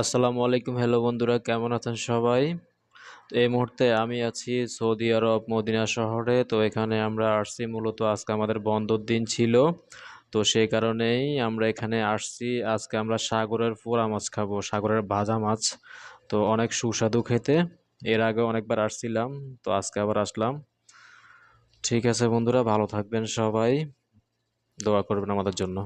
আসসালামু আলাইকুম। হ্যালো বন্ধুরা, কেমন আছেন সবাই? তো এই মুহূর্তে আমি আছি সৌদি আরব মদিনা শহরে। তো এখানে আমরা আসছি, মূলত আজকে আমাদের বন্ধর দিন ছিল। তো সেই কারণেই আমরা এখানে আসছি। আজকে আমরা সাগরের পোড়া মাছ খাব, সাগরের ভাজা মাছ। তো অনেক সুস্বাদু খেতে। এর আগে অনেকবার আসছিলাম, তো আজকে আবার আসলাম। ঠিক আছে বন্ধুরা, ভালো থাকবেন সবাই। দোয়া করবেন আমাদের জন্য।